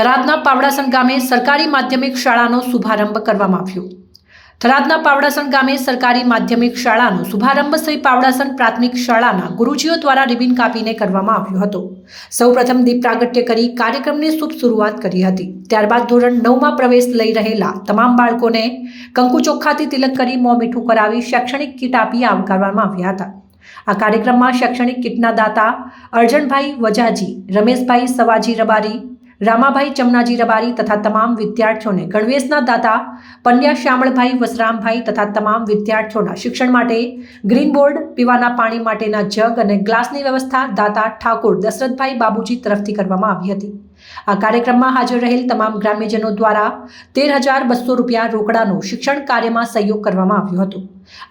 થરાદના પાવડાસણ ગામે સરકારી માધ્યમિક શાળાનો શુભારંભ કરવામાં આવ્યો. થરાદના પાવડાસણ ગામે સરકારી માધ્યમિક શાળાનો શુભારંભ શ્રી પાવડાસણ પ્રાથમિક શાળાના ગુરુજીઓ દ્વારા રિબિન કાપીને કરવામાં આવ્યો હતો. સૌપ્રથમ દીપ પ્રાગટ્ય કરી કાર્યક્રમની શુભ શરૂઆત કરી હતી. ત્યારબાદ ધોરણ નવમાં પ્રવેશ લઈ રહેલા તમામ બાળકોને કંકુ ચોખ્ખાથી તિલક કરી મોં મીઠું કરાવી શૈક્ષણિક કીટ આપી આવકારવામાં આવ્યા હતા. આ કાર્યક્રમમાં શૈક્ષણિક કીટના દાતા અર્જણભાઈ વજાજી, રમેશભાઈ સવાજી રબારી રામાભાઈ ચમનાજી રબારી તથા તમામ વિદ્યાર્થીઓને ગણવેશના દાતા પંડ્યા શ્યામળભાઈ, વસરામભાઈ તથા તમામ વિદ્યાર્થીઓના શિક્ષણ માટે ગ્રીન બોર્ડ, પીવાના પાણી માટેના જગ અને ગ્લાસની વ્યવસ્થા દાતા ઠાકોર દશરથભાઈ બાબુજી તરફથી કરવામાં આવી હતી. આ કાર્યક્રમમાં હાજર રહેલ તમામ ગ્રામ્યજનો દ્વારા તેર હજાર બસો રૂપિયા રોકડાનો શિક્ષણ કાર્યમાં સહયોગ કરવામાં આવ્યો હતો.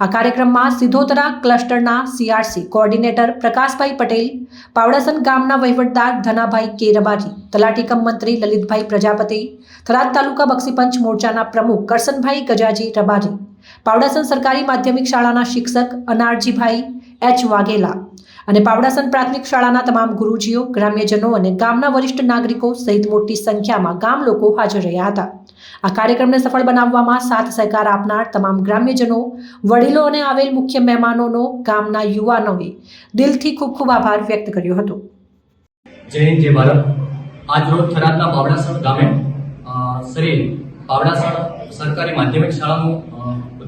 આ કાર્યક્રમમાં સિધોતરા ક્લસ્ટરના સીઆરસી કોઓર્ડિનેટર પ્રકાશભાઈ પટેલ, પાવડાસન ગામના વહીવટદાર ધનાભાઈ કે તલાટીકમ તલાટી મંત્રી લલિતભાઈ પ્રજાપતિ, થરાદ તાલુકા બક્ષીપંચ મોરચાના પ્રમુખ કરસનભાઈ ગજાજી રબારી, પાવડાસન સરકારી માધ્યમિક શાળાના શિક્ષક અનારજીભાઈ એચ વાઘેલા અને પાવડાસન પ્રાથમિક શાળાના તમામ ગુરુજીઓ, ગ્રામ્યજનો અને ગામના વરિષ્ઠ નાગરિકો સહિત મોટી સંખ્યામાં ગામ લોકો હાજર રહ્યા હતા. આ કાર્યક્રમને સફળ બનાવવામાં સાથ સહકાર આપનાર તમામ ગ્રામ્યજનો, વડીલો અને આવેલ મુખ્ય મહેમાનોનો, ગામના યુવાનોએ દિલથી ખૂબ ખૂબ આભાર વ્યક્ત કર્યો હતો. જય હિન્દ, જય ભારત. આજ રોજ થરાદના પાવડાસણ ગામે શ્રી પાવડાસણ સરકારી માધ્યમિક શાળાનું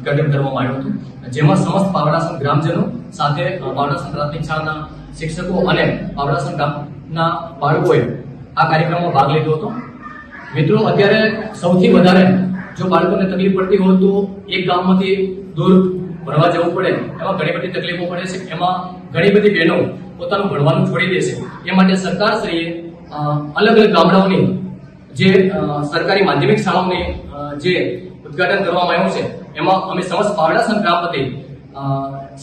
ઉદ્ઘાટન કરવામાં આવ્યું હતું. જેમાં સમસ્ત પાવડાસન ગ્રામજનો સાથે પાવડાસન પ્રાથમિક શાળાના શિક્ષકો અને પાવડાસન ગામના બાળકોએ આ કાર્યક્રમમાં ભાગ લીધો હતો. મિત્રો, અત્યારે સૌથી વધારે જો બાળકોને તકલીફ પડતી હોય તો એક ગામમાંથી દૂર ભણવા જવું પડે, એમાં ઘણી બધી તકલીફો પડે છે. એમાં ઘણી બધી બહેનો પોતાનું ભણવાનું છોડી દે છે. એ માટે સરકારશ્રીએ અલગ અલગ ગામડાઓની જે સરકારી માધ્યમિક શાળાઓની જે ઉદ્ઘાટન કરવામાં આવ્યું છે એમાં અમે સમસ્ત પાવડા વતી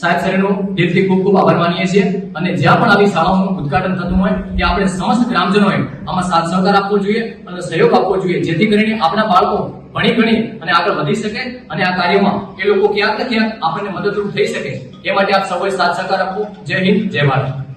સાહેબ શ્રીનો દિલથી ખૂબ ખૂબ આભાર માનીએ છીએ. અને જ્યાં પણ આવી શાળાઓનું ઉદ્ઘાટન થતું હોય, ત્યાં આપણે સમસ્ત ગ્રામજનોએ આમાં સાથ સહકાર આપવો જોઈએ અને સહયોગ આપવો જોઈએ, જેથી કરીને આપણા બાળકો ભણી ગણી અને આગળ વધી શકે અને આ કાર્યમાં એ લોકો ક્યાંક ને ક્યાંક આપણને મદદરૂપ થઈ શકે. એ માટે આપ સૌએ સાથ સહકાર આપવો. જય હિન્દ, જય ભારત.